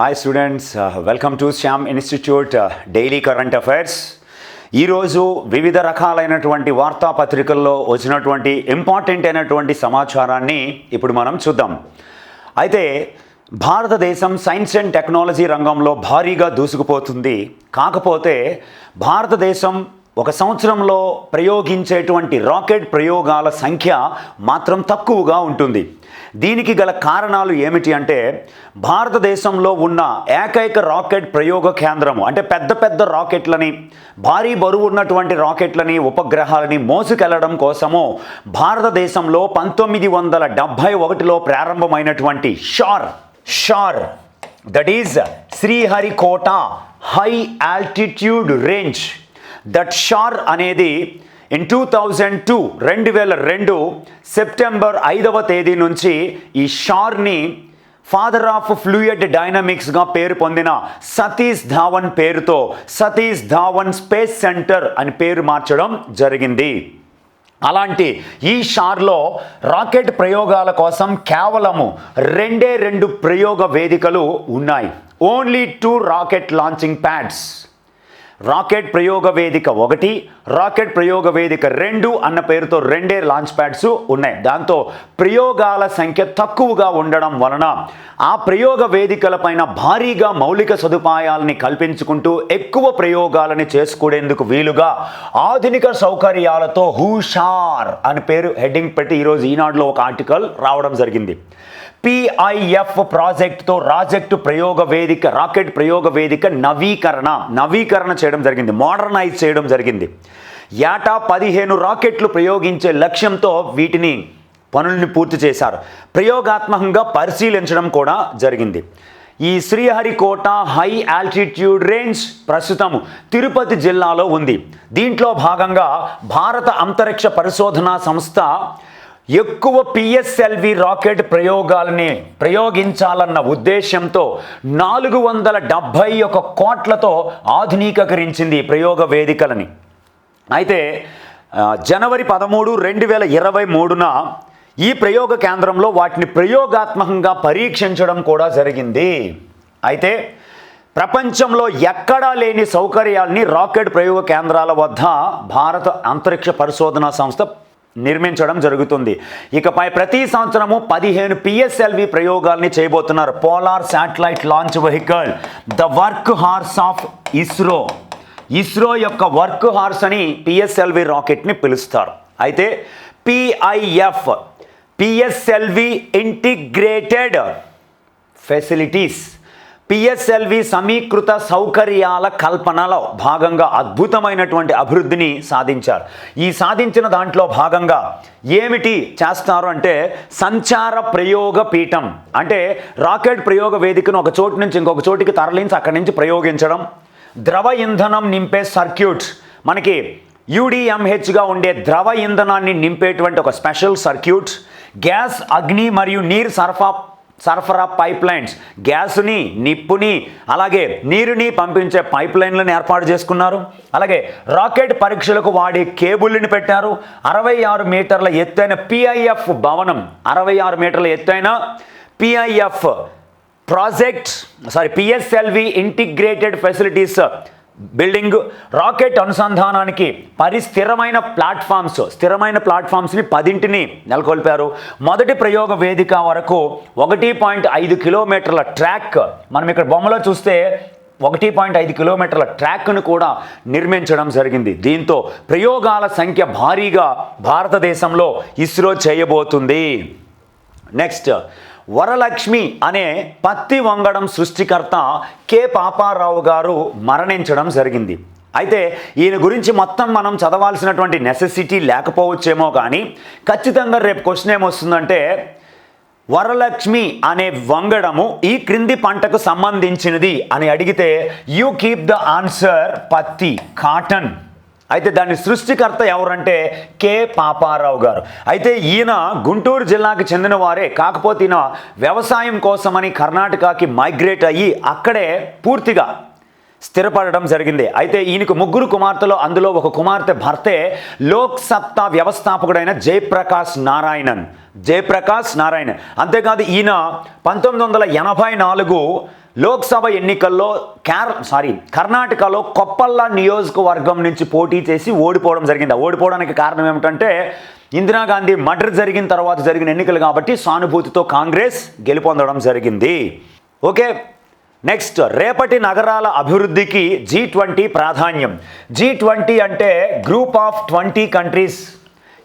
Hi students welcome to Shyam institute daily current affairs ఈరోజు వివిధ రకాలైనటువంటి వార్తాపత్రికల్లో వచ్చినటువంటి ఇంపార్టెంట్ అయినటువంటి సమాచారాన్ని ఇప్పుడు మనం చూద్దాం. అయితే భారతదేశం సైన్స్ అండ్ టెక్నాలజీ రంగంలో భారీగా దూసుకుపోతుంది. కాకపోతే భారతదేశం ఒక సంవత్సరంలో ప్రయోగించేటువంటి రాకెట్ ప్రయోగాల సంఖ్య మాత్రం తక్కువగా ఉంటుంది. దీనికి గల కారణాలు ఏమిటి అంటే భారతదేశంలో ఉన్న ఏకైక రాకెట్ ప్రయోగ కేంద్రము అంటే పెద్ద పెద్ద రాకెట్లని భారీ బరువు ఉన్నటువంటి రాకెట్లని ఉపగ్రహాలని మోసుకెళ్ళడం కోసము భారతదేశంలో పంతొమ్మిది వందల డెబ్భై ఒకటిలో ప్రారంభమైనటువంటి SHAR SHAR that is Sriharikota high altitude range. That SHAR అనేది ఇన్ టూ థౌజండ్ టూ రెండు వేల రెండు సెప్టెంబర్ ఐదవ తేదీ నుంచి ఈ షార్ని ఫాదర్ ఆఫ్ ఫ్లూయిడ్ డైనమిక్స్గా పేరు పొందిన సతీష్ ధావన్ పేరుతో సతీష్ ధావన్ స్పేస్ సెంటర్ అని పేరు మార్చడం జరిగింది. అలాంటి ఈ షార్లో రాకెట్ ప్రయోగాల కోసం కేవలము రెండే రెండు ప్రయోగ వేదికలు ఉన్నాయి. Only two rocket launching pads rocket ప్రయోగ వేదిక ఒకటి రాకెట్ ప్రయోగ వేదిక రెండు అన్న పేరుతో రెండే లాంచ్ ప్యాడ్స్ ఉన్నాయి. దాంతో ప్రయోగాల సంఖ్య తక్కువగా ఉండడం వలన ఆ ప్రయోగ వేదికలపైన భారీగా మౌలిక సదుపాయాలని కల్పించుకుంటూ ఎక్కువ ప్రయోగాలని చేసుకునేందుకు వీలుగా ఆధునిక సౌకర్యాలతో హూషార్ అని పేరు హెడ్డింగ్ పెట్టి ఈరోజు ఈనాడులో ఒక ఆర్టికల్ రావడం జరిగింది. పిఐఎఫ్ ప్రాజెక్ట్తో రాజెక్టు ప్రయోగ వేదిక రాకెట్ ప్రయోగ వేదిక నవీకరణ నవీకరణ చేయడం జరిగింది మోడర్నైజ్ చేయడం జరిగింది. ఏటా పదిహేను రాకెట్లు ప్రయోగించే లక్ష్యంతో వీటిని పనుల్ని పూర్తి చేశారు. ప్రయోగాత్మకంగా పరిశీలించడం కూడా జరిగింది. ఈ శ్రీహరికోట హై ఆల్టిట్యూడ్ రేంజ్ ప్రస్తుతం తిరుపతి జిల్లాలో ఉంది. దీంట్లో భాగంగా భారత అంతరిక్ష పరిశోధనా సంస్థ ఎక్కువ పిఎస్ఎల్వి రాకెట్ ప్రయోగాలని ప్రయోగించాలన్న ఉద్దేశంతో నాలుగు వందల డెబ్భై ఒక కోట్లతో ఆధునీకరించింది ప్రయోగ వేదికలని. అయితే జనవరి పదమూడు రెండు వేల ఇరవై మూడున ఈ ప్రయోగ కేంద్రంలో వాటిని ప్రయోగాత్మకంగా పరీక్షించడం కూడా జరిగింది. అయితే ప్రపంచంలో ఎక్కడా లేని సౌకర్యాల్ని రాకెట్ ప్రయోగ కేంద్రాల వద్ద భారత అంతరిక్ష పరిశోధనా సంస్థ నిర్మించడం జరుగుతుంది. ఇకపై ప్రతి సంవత్సరము పదిహేను పిఎస్ఎల్వి ప్రయోగాల్ని చేయబోతున్నారు. Polar satellite launch vehicle the work horse of ISRO. ISRO యొక్క వర్క్ హార్స్ అని పిఎస్ఎల్వి రాకెట్ని పిలుస్తారు. అయితే PIF PSLV integrated facilities PSLV సమీకృత సౌకర్యాల కల్పనలో భాగంగా అద్భుతమైనటువంటి అభివృద్ధిని సాధించారు. ఈ సాధించిన దాంట్లో భాగంగా ఏమిటి చేస్తారు అంటే సంచార ప్రయోగ పీఠం. అంటే రాకెట్ ప్రయోగ వేదికను ఒక చోటు నుంచి ఇంకొక చోటికి తరలించి అక్కడి నుంచి ప్రయోగించడం. ద్రవ ఇంధనం నింపే సర్క్యూట్. మనకి యూడిఎంహెచ్గా ఉండే ద్రవ ఇంధనాన్ని నింపేటువంటి ఒక స్పెషల్ సర్క్యూట్. గ్యాస్ అగ్ని మరియు నీరు సరఫరా సరఫరా పైప్ లైన్స్ నిప్పుని అలాగే నీరుని పంపించే పైప్ లైన్లను ఏర్పాటు చేసుకున్నారు. అలాగే రాకెట్ పరీక్షలకు వాడే కేబుల్ని పెట్టారు. అరవై ఆరు మీటర్ల ఎత్తైన పిఐఎఫ్ భవనం అరవై ఆరు మీటర్ల ఎత్తైన PIF project sorry PSLV integrated facilities building rocket అనుసంధానానికి పరిస్థిరమైన ప్లాట్ఫామ్స్ స్థిరమైన ప్లాట్ఫామ్స్ని పదింటిని నెలకొల్పారు. మొదటి ప్రయోగ వేదిక వరకు ఒకటి పాయింట్ ఐదు కిలోమీటర్ల ట్రాక్ మనం ఇక్కడ బొమ్మలో చూస్తే ఒకటి పాయింట్ ఐదు కిలోమీటర్ల ట్రాక్ను కూడా నిర్మించడం జరిగింది. దీంతో ప్రయోగాల సంఖ్య భారీగా భారతదేశంలో ఇస్రో చేయబోతుంది. నెక్స్ట్ వరలక్ష్మి అనే పత్తి వంగడం సృష్టికర్త కె పాపారావు గారు మరణించడం జరిగింది. అయితే ఈయన గురించి మొత్తం మనం చదవాల్సినటువంటి నెసెసిటీ లేకపోవచ్చేమో కానీ ఖచ్చితంగా రేపు క్వశ్చన్ ఏమొస్తుందంటే వరలక్ష్మి అనే వంగడము ఈ క్రింది పంటకు సంబంధించినది అని అడిగితే యూ కీప్ ద ఆన్సర్ పత్తి కాటన్ అయితే దాని సృష్టికర్త ఎవరంటే కె పాపారావు గారు. అయితే ఈయన గుంటూరు జిల్లాకు చెందిన వారే. కాకపోతే ఈయన వ్యవసాయం కోసమని కర్ణాటకకి మైగ్రేట్ అయ్యి అక్కడే పూర్తిగా స్థిరపడడం జరిగింది. అయితే ఈయనకు ముగ్గురు కుమార్తెలు అందులో ఒక కుమార్తె భర్తే లోక్ సత్తా వ్యవస్థాపకుడైన జయప్రకాష్ నారాయణన్. జయప్రకాష్ నారాయణన్. అంతేకాదు ఈయన పంతొమ్మిది వందల ఎనభై నాలుగు లోక్సభ ఎన్నికల్లో కేర సారీ కర్ణాటకలో కొప్పల్ల నియోజకవర్గం నుంచి పోటీ చేసి ఓడిపోవడం జరిగింది. ఓడిపోవడానికి కారణం ఏమిటంటే ఇందిరాగాంధీ మర్డర్ జరిగిన తర్వాత జరిగిన ఎన్నికలు కాబట్టి సానుభూతితో కాంగ్రెస్ గెలుపొందడం జరిగింది. ఓకే నెక్స్ట్ రేపటి నగరాల అభివృద్ధికి జీ ట్వంటీ ప్రాధాన్యం. జీ ట్వంటీ అంటే గ్రూప్ ఆఫ్ ట్వంటీ కంట్రీస్.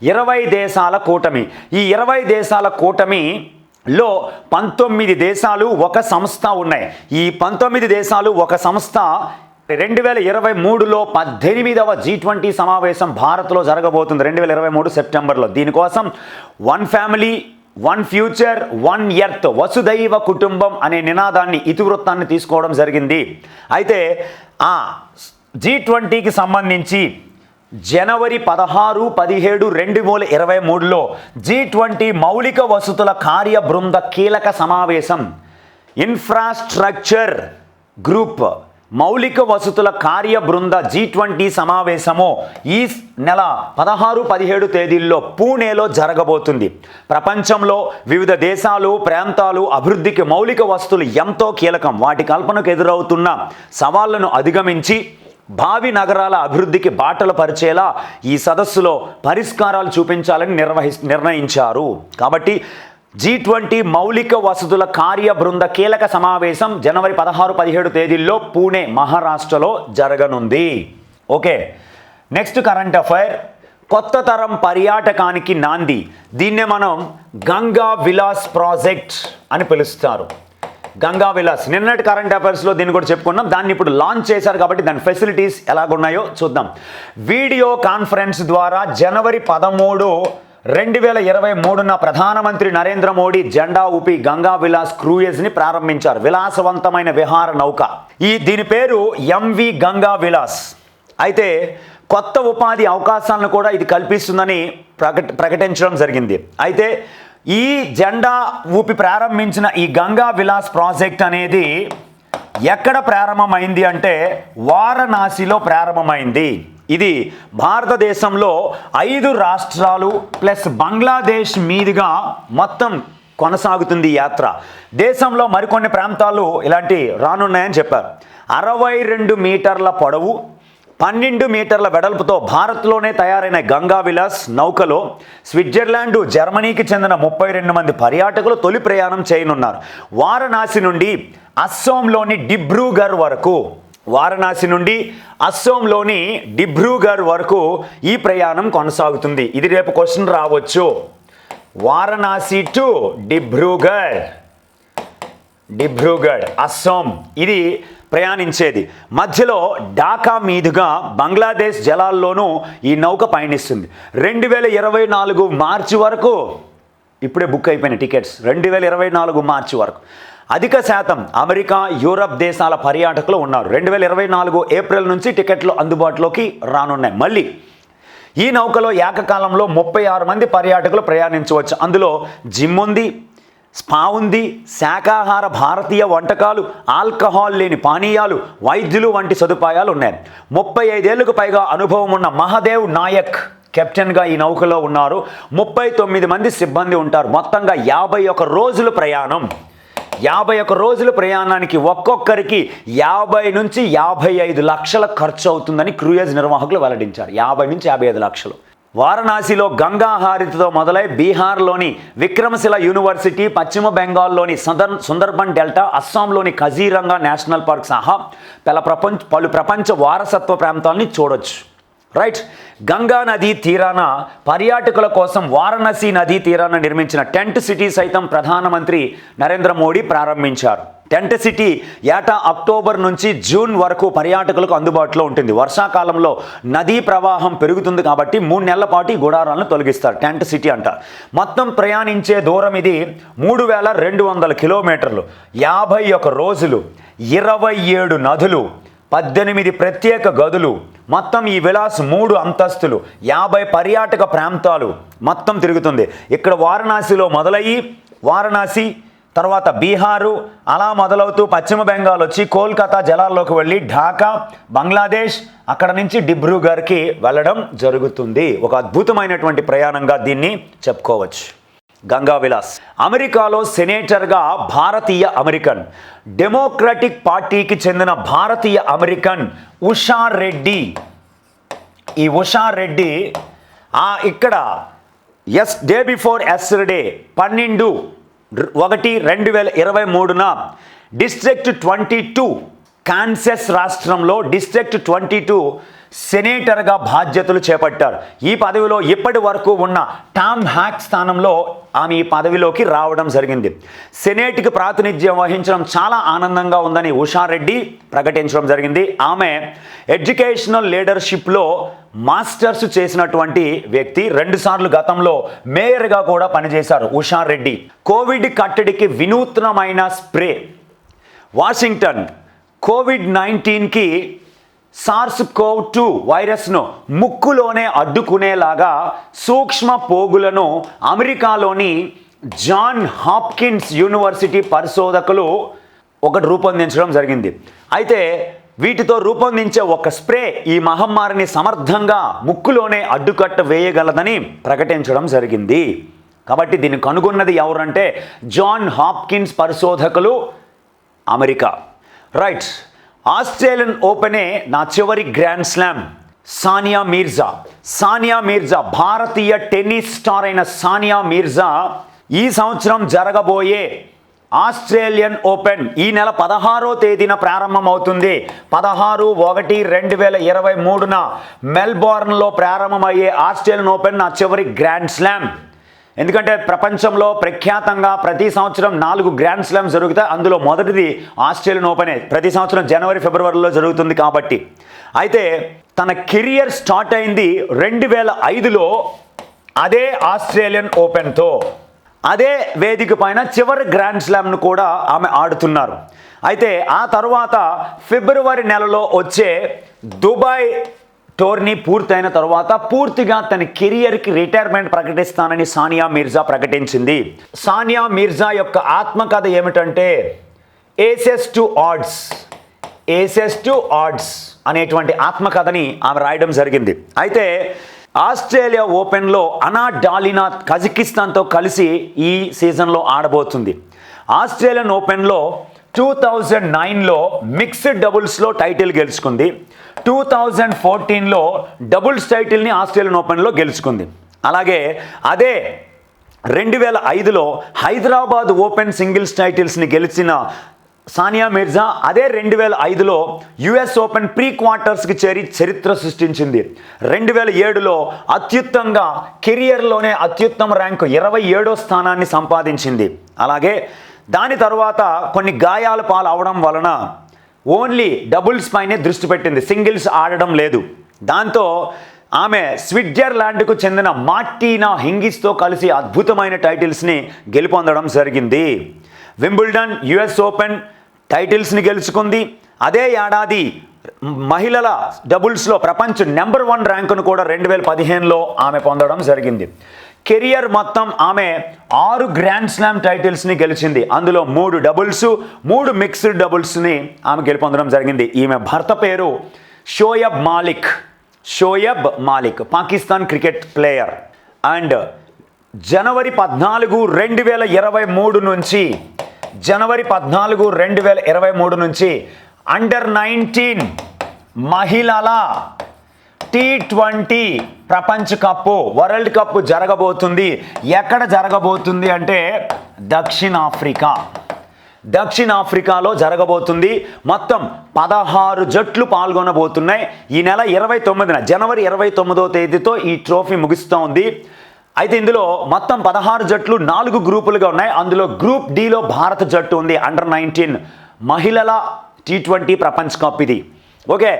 ఇరవై దేశాల కూటమి. ఈ ఇరవై దేశాల కూటమి లో పంతొమ్మిది దేశాలు ఒక సంస్థ ఉన్నాయి. ఈ పంతొమ్మిది దేశాలు ఒక సంస్థ రెండు వేల ఇరవై మూడులో పద్దెనిమిదవ జీ ట్వంటీ సమావేశం భారత్లో జరగబోతుంది. రెండు వేల ఇరవై మూడు సెప్టెంబర్లో. దీనికోసం one family one future one earth వసుదైవ కుటుంబం అనే నినాదాన్ని ఇతివృత్తాన్ని తీసుకోవడం జరిగింది. అయితే ఆ జీ ట్వంటీకి సంబంధించి జనవరి పదహారు పదిహేడు రెండు వేల ఇరవై మూడులో జీ ట్వంటీ మౌలిక వసతుల కార్య బృంద కీలక సమావేశం. ఇన్ఫ్రాస్ట్రక్చర్ గ్రూప్ మౌలిక వసతుల కార్య బృంద జీ ట్వంటీ సమావేశము ఈ నెల పదహారు పదిహేడు తేదీల్లో పూణేలో జరగబోతుంది. ప్రపంచంలో వివిధ దేశాలు ప్రాంతాలు అభివృద్ధికి మౌలిక వసతులు ఎంతో కీలకం. వాటి కల్పనకు ఎదురవుతున్న సవాళ్ళను అధిగమించి భావి నగరాల అభివృద్ధికి బాటలు పరిచేలా ఈ సదస్సులో పరిష్కారాలు చూపించాలని నిర్వహి నిర్ణయించారు. కాబట్టి జీ ట్వంటీ మౌలిక వసతుల కార్య బృంద కీలక సమావేశం జనవరి పదహారు పదిహేడు తేదీల్లో పూణే మహారాష్ట్రలో జరగనుంది. ఓకే. నెక్స్ట్ కరెంట్ అఫైర్ కొత్త తరం పర్యాటకానికి నాంది. దీన్నే మనం గంగా విలాస్ ప్రాజెక్ట్ అని పిలుస్తారు. గంగా విలాస్. నిన్నటి కరెంట్ అఫైర్స్లో దీన్ని కూడా చెప్పుకున్నాం. దాన్ని ఇప్పుడు లాంచ్ చేశారు కాబట్టి దాని ఫెసిలిటీస్ ఎలాగున్నాయో చూద్దాం. వీడియో కాన్ఫరెన్స్ ద్వారా జనవరి పదమూడు రెండు వేల ఇరవై మూడున ప్రధానమంత్రి నరేంద్ర మోడీ జెండా ఊపి గంగా విలాస్ క్రూయజ్ని ప్రారంభించారు. విలాసవంతమైన విహార నౌక. ఈ దీని పేరు ఎంవి గంగా విలాస్. అయితే కొత్త ఉపాధి అవకాశాలను కూడా ఇది కల్పిస్తుందని ప్రకట ప్రకటించడం జరిగింది. అయితే ఈ జెండా ఊపి ప్రారంభించిన ఈ గంగా విలాస్ ప్రాజెక్ట్ అనేది ఎక్కడ ప్రారంభమైంది అంటే వారణాసిలో ప్రారంభమైంది. ఇది భారతదేశంలో ఐదు రాష్ట్రాలు ప్లస్ బంగ్లాదేశ్ మీదుగా మొత్తం కొనసాగుతుంది యాత్ర. దేశంలో మరికొన్ని ప్రాంతాలు ఇలాంటి రానున్నాయని చెప్పారు. అరవై రెండు మీటర్ల పొడవు పన్నెండు మీటర్ల వెడల్పుతో భారత్లోనే తయారైన గంగా విలాస్ నౌకలో స్విట్జర్లాండ్ జర్మనీకి చెందిన ముప్పై రెండు మంది పర్యాటకులు తొలి ప్రయాణం చేయనున్నారు. వారణాసి నుండి అస్సోంలోని డిబ్రూగర్ వరకు వారణాసి నుండి అస్సోంలోని డిబ్రూగర్ వరకు ఈ ప్రయాణం కొనసాగుతుంది. ఇది రేపు క్వశ్చన్ రావచ్చు. వారణాసి టు డిబ్రూగర్. డిబ్రూగఢ్ అస్సోం. ఇది ప్రయాణించేది. మధ్యలో ఢాకా మీదుగా బంగ్లాదేశ్ జలాల్లోనూ ఈ నౌక పయనిస్తుంది. రెండు వేల ఇరవై నాలుగు మార్చి వరకు ఇప్పుడే బుక్ అయిపోయిన టికెట్స్. రెండు వేల ఇరవై నాలుగు మార్చి వరకు. అధిక శాతం అమెరికా యూరప్ దేశాల పర్యాటకులు ఉన్నారు. రెండు వేల ఇరవై నాలుగు ఏప్రిల్ నుంచి టికెట్లు అందుబాటులోకి రానున్నాయి. మళ్ళీ ఈ నౌకలో ఏకకాలంలో ముప్పై ఆరు మంది పర్యాటకులు ప్రయాణించవచ్చు. అందులో జిమ్ ఉంది స్పా ఉంది శాకాహార భారతీయ వంటకాలు ఆల్కహాల్ లేని పానీయాలు వైద్యులు వంటి సదుపాయాలు ఉన్నాయి. ముప్పై ఐదేళ్ళకు పైగా అనుభవం ఉన్న మహదేవ్ నాయక్ కెప్టెన్గా ఈ నౌకలో ఉన్నారు. ముప్పై తొమ్మిది మంది సిబ్బంది ఉంటారు. మొత్తంగా యాభై ఒక రోజుల ప్రయాణం. యాభై ఒక రోజుల ప్రయాణానికి ఒక్కొక్కరికి యాభై నుంచి యాభై ఐదు లక్షల ఖర్చు అవుతుందని క్రూయజ్ నిర్వాహకులు వెల్లడించారు. యాభై నుంచి యాభై ఐదు లక్షలు. వారణాసిలో గంగా హారతితో మొదలై బీహార్లోని విక్రమశిల యూనివర్సిటీ పశ్చిమ బెంగాల్లోని సదర్న్ సుందర్బన్ డెల్టా అస్సాంలోని కజీరంగా నేషనల్ పార్క్ సహా పల ప్రపంచ పలు ప్రపంచ వారసత్వ ప్రాంతాలని చూడొచ్చు. రైట్. గంగా నదీ తీరాన పర్యాటకుల కోసం వారణాసి నదీ తీరాన నిర్మించిన టెంట్ సిటీ సైతం ప్రధానమంత్రి నరేంద్ర మోడీ ప్రారంభించారు. టెంట్ సిటీ ఏటా అక్టోబర్ నుంచి జూన్ వరకు పర్యాటకులకు అందుబాటులో ఉంటుంది. వర్షాకాలంలో నదీ ప్రవాహం పెరుగుతుంది కాబట్టి మూడు నెలల పాటు ఈ గుడారాలను తొలగిస్తారు. టెంట్ సిటీ అంటారు మొత్తం ప్రయాణించే దూరం ఇది మూడు వేల రెండు వందల కిలోమీటర్లు. యాభై ఒక రోజులు ఇరవై ఏడు నదులు పద్దెనిమిది ప్రత్యేక గదులు మొత్తం ఈ విలాస్ మూడు అంతస్తులు యాభై పర్యాటక ప్రాంతాలు మొత్తం తిరుగుతుంది. ఇక్కడ వారణాసిలో మొదలయ్యి వారణాసి తర్వాత బీహారు అలా మొదలవుతూ పశ్చిమ బెంగాల్ వచ్చి కోల్కతా జలాల్లోకి వెళ్ళి ఢాకా బంగ్లాదేశ్ అక్కడ నుంచి డిబ్రూగర్కి వెళ్ళడం జరుగుతుంది. ఒక అద్భుతమైనటువంటి ప్రయాణంగా దీన్ని చెప్పుకోవచ్చు. గంగా విలాస్. అమెరికాలో సెనేటర్గా భారతీయ అమెరికన్ డెమోక్రటిక్ పార్టీకి చెందిన భారతీయ అమెరికన్ ఉషా రెడ్డి. ఈ ఉషా రెడ్డి ఇక్కడ ఎస్ డే బిఫోర్ ఎస్టర్డే పన్నెండు ఒకటి రెండు వేల ఇరవై మూడున డిస్ట్రిక్ట్ ట్వంటీ టూ కాన్సెస్ రాష్ట్రంలో డిస్ట్రిక్ట్ ట్వంటీ టూ సెనేటర్గా బాధ్యతలు చేపట్టారు. ఈ పదవిలో ఇప్పటి వరకు ఉన్న టామ్ హ్యాక్ స్థానంలో ఆమె ఈ పదవిలోకి రావడం జరిగింది. సెనేట్కి ప్రాతినిధ్యం వహించడం చాలా ఆనందంగా ఉందని ఉషారెడ్డి ప్రకటించడం జరిగింది. ఆమె ఎడ్యుకేషనల్ లీడర్షిప్లో మాస్టర్స్ చేసినటువంటి వ్యక్తి రెండుసార్లు గతంలో మేయర్గా కూడా పనిచేశారు ఉషారెడ్డి. కోవిడ్ కట్టడికి వినూత్నమైన స్ప్రే. వాషింగ్టన్ కోవిడ్ నైన్టీన్కి సార్స్ కోవ్ టూ వైరస్ను ముక్కులోనే అడ్డుకునేలాగా సూక్ష్మ పోగులను అమెరికాలోని జాన్ హాప్కిన్స్ యూనివర్సిటీ పరిశోధకులు ఒకటి రూపొందించడం జరిగింది. అయితే వీటితో రూపొందించే ఒక స్ప్రే ఈ మహమ్మారిని సమర్థంగా ముక్కులోనే అడ్డుకట్ట వేయగలదని ప్రకటించడం జరిగింది. కాబట్టి దీన్ని కనుగొన్నది ఎవరంటే జాన్ హాప్కిన్స్ పరిశోధకులు అమెరికా. రైట్. ఆస్ట్రేలియన్ ఓపెనే నా చివరి గ్రాండ్ స్లామ్. సానియా మీర్జా. సానియా మీర్జా భారతీయ టెన్నిస్ స్టార్ అయిన సానియా మీర్జా ఈ సంవత్సరం జరగబోయే ఆస్ట్రేలియన్ ఓపెన్ ఈ నెల పదహారో తేదీన ప్రారంభమవుతుంది. పదహారు ఒకటి రెండు వేల ఇరవై మూడున మెల్బోర్న్లో ప్రారంభమయ్యే ఆస్ట్రేలియన్ ఓపెన్ నా చివరి గ్రాండ్ స్లామ్. ఎందుకంటే ప్రపంచంలో ప్రఖ్యాతంగా ప్రతి సంవత్సరం నాలుగు గ్రాండ్ స్లామ్స్ జరుగుతాయి అందులో మొదటిది ఆస్ట్రేలియన్ ఓపెనే ప్రతి సంవత్సరం జనవరి ఫిబ్రవరిలో జరుగుతుంది కాబట్టి. అయితే తన కెరియర్ స్టార్ట్ అయింది రెండు వేల ఐదులో అదే ఆస్ట్రేలియన్ ఓపెన్తో అదే వేదిక పైన చివరి గ్రాండ్ స్లామ్ను కూడా ఆమె ఆడుతున్నారు. అయితే ఆ తర్వాత ఫిబ్రవరి నెలలో వచ్చే దుబాయ్ టోర్నీ పూర్తయిన తర్వాత పూర్తిగా తన కెరియర్కి రిటైర్మెంట్ ప్రకటిస్తానని సానియా మీర్జా ప్రకటించింది. సానియా మీర్జా యొక్క ఆత్మకథ ఏమిటంటే aces to odds aces to odds అనేటువంటి ఆత్మకథని ఆమె రాయడం జరిగింది. అయితే ఆస్ట్రేలియా ఓపెన్లో అనా డాలినా కజకిస్తాన్తో కలిసి ఈ సీజన్లో ఆడబోతుంది. ఆస్ట్రేలియన్ ఓపెన్లో టూ థౌజండ్ నైన్లో మిక్స్డ్ డబుల్స్లో టైటిల్ గెలుచుకుంది. టూ థౌజండ్ ఫోర్టీన్లో డబుల్స్ టైటిల్ని ఆస్ట్రేలియన్ ఓపెన్లో గెలుచుకుంది. అలాగే అదే రెండు వేల ఐదులో హైదరాబాద్ ఓపెన్ సింగిల్స్ టైటిల్స్ని గెలిచిన సానియా మిర్జా అదే రెండు వేల ఐదులో యుఎస్ ఓపెన్ ప్రీ క్వార్టర్స్కి చేరి చరిత్ర సృష్టించింది. రెండు వేల ఏడులో అత్యుత్తంగా కెరియర్లోనే అత్యుత్తమ ర్యాంకు ఇరవై ఏడో స్థానాన్ని సంపాదించింది. అలాగే దాని తర్వాత కొన్ని గాయాల పాలు అవడం వలన ఓన్లీ డబుల్స్ పైనే దృష్టి పెట్టింది. సింగిల్స్ ఆడడం లేదు. దాంతో ఆమె స్విట్జర్లాండ్కు చెందిన మార్టీనా హింగిస్తో కలిసి అద్భుతమైన టైటిల్స్ని గెలుపొందడం జరిగింది. వింబుల్డన్ యుఎస్ ఓపెన్ టైటిల్స్ని గెలుచుకుంది. అదే ఏడాది మహిళల డబుల్స్లో ప్రపంచ నెంబర్ వన్ ర్యాంకును కూడా రెండు వేల పదిహేనులో ఆమె పొందడం జరిగింది. కెరియర్ మొత్తం ఆమె ఆరు గ్రాండ్ స్లామ్ టైటిల్స్ని గెలిచింది. అందులో మూడు డబుల్స్ మూడు మిక్స్డ్ డబుల్స్ని ఆమె గెలుపొందడం జరిగింది. ఈమె భర్త పేరు Shoaib Malik. Shoaib Malik Pakistan cricket player. And జనవరి పద్నాలుగు రెండు వేల ఇరవై మూడు నుంచి జనవరి పద్నాలుగు రెండు వేల ఇరవై మూడు నుంచి అండర్ నైన్టీన్ మహిళల టీ ట్వంటీ ప్రపంచ కప్పు వరల్డ్ కప్ జరగబోతుంది. ఎక్కడ జరగబోతుంది అంటే దక్షిణాఫ్రికా. దక్షిణాఫ్రికాలో జరగబోతుంది. మొత్తం పదహారు జట్లు పాల్గొనబోతున్నాయి. ఈ నెల ఇరవై తొమ్మిదిన జనవరి ఇరవై తొమ్మిదో తేదీతో ఈ ట్రోఫీ ముగుస్తూ ఉంది. అయితే ఇందులో మొత్తం పదహారు జట్లు నాలుగు గ్రూపులుగా ఉన్నాయి. అందులో గ్రూప్ డిలో భారత జట్టు ఉంది అండర్ నైన్టీన్ మహిళల టీ ట్వంటీ ప్రపంచ కప్ ఇది. ఓకే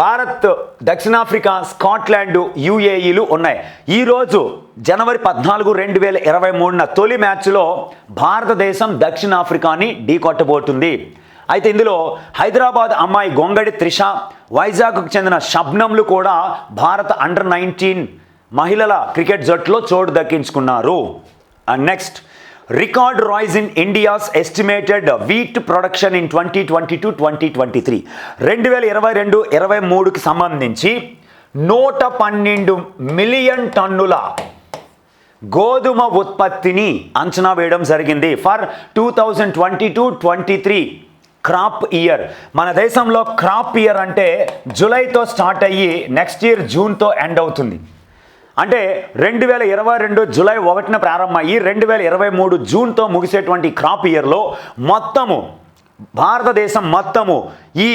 భారత్ దక్షిణాఫ్రికా స్కాట్లాండ్ యుఏఈలు ఉన్నాయి. ఈరోజు జనవరి పద్నాలుగు రెండు వేల ఇరవై మూడున తొలి మ్యాచ్లో భారతదేశం దక్షిణాఫ్రికాని ఢీకొట్టబోతుంది అయితే ఇందులో హైదరాబాద్ అమ్మాయి గొంగడి త్రిష వైజాగ్కు చెందిన షబ్నంలు కూడా భారత అండర్ నైన్టీన్ మహిళల క్రికెట్ జట్టులో చోటు దక్కించుకున్నారు. And next record rise in India's estimated wheat production in twenty twenty two twenty twenty three. రెండు వేల ఇరవై రెండు ఇరవై మూడుకి సంబంధించి నూట పన్నెండు మిలియన్ టన్నుల గోధుమ ఉత్పత్తిని అంచనా వేయడం జరిగింది. For two thousand twenty two twenty three crop year. మన దేశంలో క్రాప్ ఇయర్ అంటే జూలైతో స్టార్ట్ అయ్యి నెక్స్ట్ ఇయర్ జూన్తో ఎండ్ అవుతుంది. అంటే రెండు వేల ఇరవై రెండు జూలై ఒకటిన ప్రారంభమయ్యి రెండు వేల ఇరవై మూడు జూన్తో ముగిసేటువంటి క్రాప్ ఇయర్లో మొత్తము భారతదేశం మొత్తము ఈ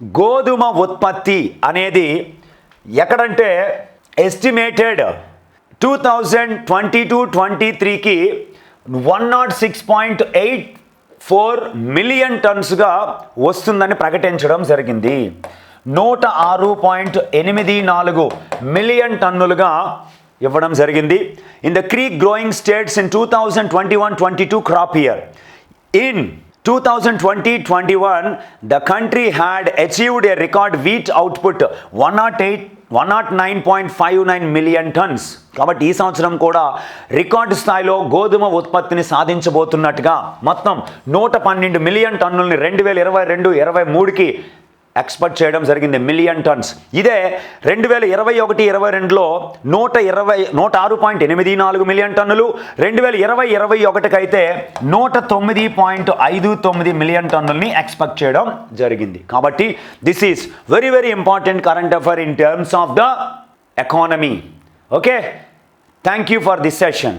గోధుమ ఉత్పత్తి అనేది ఎక్కడంటే estimated two thousand twenty two twenty త్రీకి one nought six point eight four million టన్స్గా వస్తుందని ప్రకటించడం జరిగింది. నూట ఆరు పాయింట్ ఎనిమిది నాలుగు మిలియన్ టన్నులుగా ఇవ్వడం జరిగింది. In the creek growing states in two thousand twenty one twenty two crop year in 2020-21, the country had achieved a record wheat output 108 109.59 million tons కాబట్టి ఈ సంవత్సరం కూడా రికార్డు స్థాయిలో గోధుమ ఉత్పత్తిని సాధించబోతున్నట్టుగా మొత్తం నూట పన్నెండు మిలియన్ టన్నుల్ని రెండు వేల ఇరవై రెండు ఇరవై మూడుకి ఎక్స్పెక్ట్ చేయడం జరిగింది. Million tons. ఇదే రెండు వేల ఇరవై ఒకటి ఇరవై రెండులో నూట ఇరవై నూట ఆరు పాయింట్ ఎనిమిది నాలుగు మిలియన్ టన్నులు రెండు వేల ఇరవై ఇరవై ఒకటికైతే నూట తొమ్మిది పాయింట్ ఐదు తొమ్మిది మిలియన్ టన్నుల్ని ఎక్స్పెక్ట్ చేయడం జరిగింది. కాబట్టి this is very very important current affair in terms of the economy okay thank you for this session